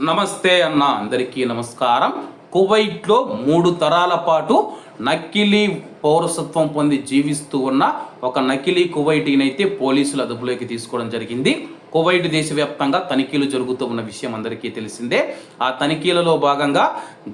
నమస్తే అన్న అందరికీ నమస్కారం. కువైట్లో మూడు తరాల పాటు నకిలీ పౌరసత్వం పొంది జీవిస్తూ ఉన్న ఒక నకిలీ కువైటీనైతే పోలీసులు అదుపులోకి తీసుకోవడం జరిగింది. కువైట్ దేశవ్యాప్తంగా తనిఖీలు జరుగుతూ ఉన్న విషయం అందరికీ తెలిసిందే. ఆ తనిఖీలలో భాగంగా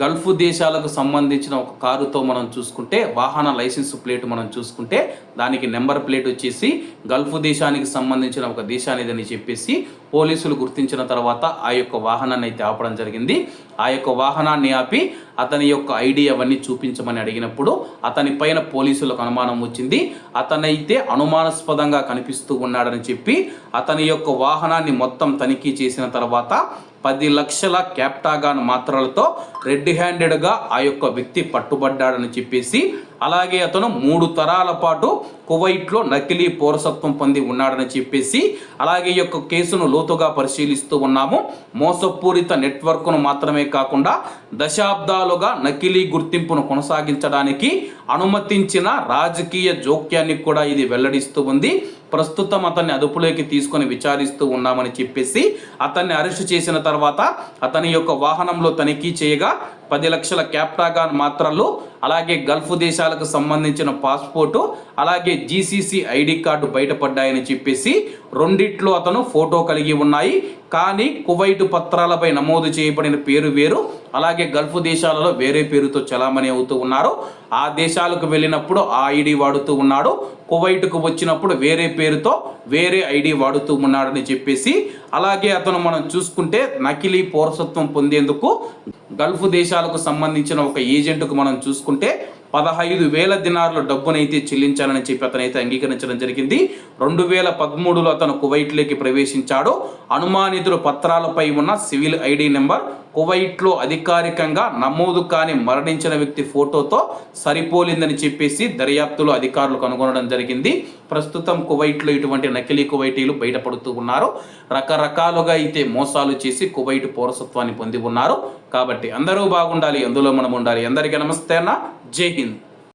గల్ఫ్ దేశాలకు సంబంధించిన ఒక కారుతో మనం చూసుకుంటే వాహన లైసెన్స్ ప్లేట్ మనం చూసుకుంటే దానికి నెంబర్ ప్లేట్ వచ్చేసి గల్ఫ్ దేశానికి సంబంధించిన ఒక దేశానిదని చెప్పేసి పోలీసులు గుర్తించిన తర్వాత ఆ యొక్క వాహనాన్ని అయితే ఆపడం జరిగింది. ఆ యొక్క వాహనాన్ని ఆపి అతని యొక్క ఐడి అవన్నీ చూపించమని అడిగినప్పుడు అతని పైన పోలీసులకు అనుమానం వచ్చింది. అతనైతే అనుమానాస్పదంగా కనిపిస్తూ ఉన్నాడని చెప్పి అతని యొక్క వాహనాన్ని మొత్తం తనిఖీ చేసిన తర్వాత పది లక్షల క్యాప్టాగాన్ మాత్రలతో రెడ్ హ్యాండెడ్గా ఆ యొక్క వ్యక్తి పట్టుబడ్డాడని చెప్పేసి అలాగే అతను మూడు తరాల పాటు కువైట్లో నకిలీ పౌరసత్వం పొంది ఉన్నాడని చెప్పేసి అలాగే ఈ యొక్క కేసును లోతుగా పరిశీలిస్తూ ఉన్నాము. మోసపూరిత నెట్వర్క్ను మాత్రమే కాకుండా దశాబ్దాలుగా నకిలీ గుర్తింపును కొనసాగించడానికి అనుమతించిన రాజకీయ జోక్యాన్ని కూడా ఇది వెల్లడిస్తూ ఉంది. ప్రస్తుతం అతన్ని అదుపులోకి తీసుకొని విచారిస్తూ ఉన్నామని చెప్పేసి అతన్ని అరెస్ట్ చేసిన తర్వాత అతని యొక్క వాహనంలో తనిఖీ చేయగా పది లక్షల క్యాప్టాగాన్ మాత్రలు అలాగే గల్ఫ్ దేశాలకు సంబంధించిన పాస్పోర్టు అలాగే జీసీసీ ఐడి కార్డు బయటపడ్డాయని చెప్పేసి రెండిట్లో అతను ఫోటో కలిగి ఉన్నాయి. కానీ కువైట్ పత్రాలపై నమోదు చేయబడిన పేరు వేరు. అలాగే గల్ఫ్ దేశాలలో వేరే పేరుతో చలామణి అవుతూ ఉన్నారు. ఆ దేశాలకు వెళ్ళినప్పుడు ఆ ఐడి వాడుతూ ఉన్నాడు. కువైట్కు వచ్చినప్పుడు వేరే పేరుతో వేరే ఐడి వాడుతూ ఉన్నాడని చెప్పేసి అలాగే అతను మనం చూసుకుంటే నకిలీ పౌరసత్వం పొందేందుకు గల్ఫ్ దేశాలకు సంబంధించిన ఒక ఏజెంట్కు మనం చూసుకుంటే పదహైదు వేల దినారుల డబ్బునైతే చెల్లించాలని చెప్పి అతనైతే అంగీకరించడం జరిగింది. రెండు వేల పదమూడులో అతను కువైట్లోకి ప్రవేశించాడు. అనుమానితుల పత్రాలపై ఉన్న సివిల్ ఐడి నెంబర్ కువైట్లో అధికారికంగా నమోదు కాని మరణించిన వ్యక్తి ఫోటోతో సరిపోలిందని చెప్పేసి దర్యాప్తులో అధికారులు కనుగొనడం జరిగింది. ప్రస్తుతం కువైట్లో ఇటువంటి నకిలీ కువైటీలు బయటపడుతూ ఉన్నారు. రకరకాలుగా అయితే మోసాలు చేసి కువైట్ పౌరసత్వాన్ని పొంది ఉన్నారు. కాబట్టి అందరూ బాగుండాలి అందులో మనం ఉండాలి. అందరికీ నమస్తే అన్న. జై హింద్.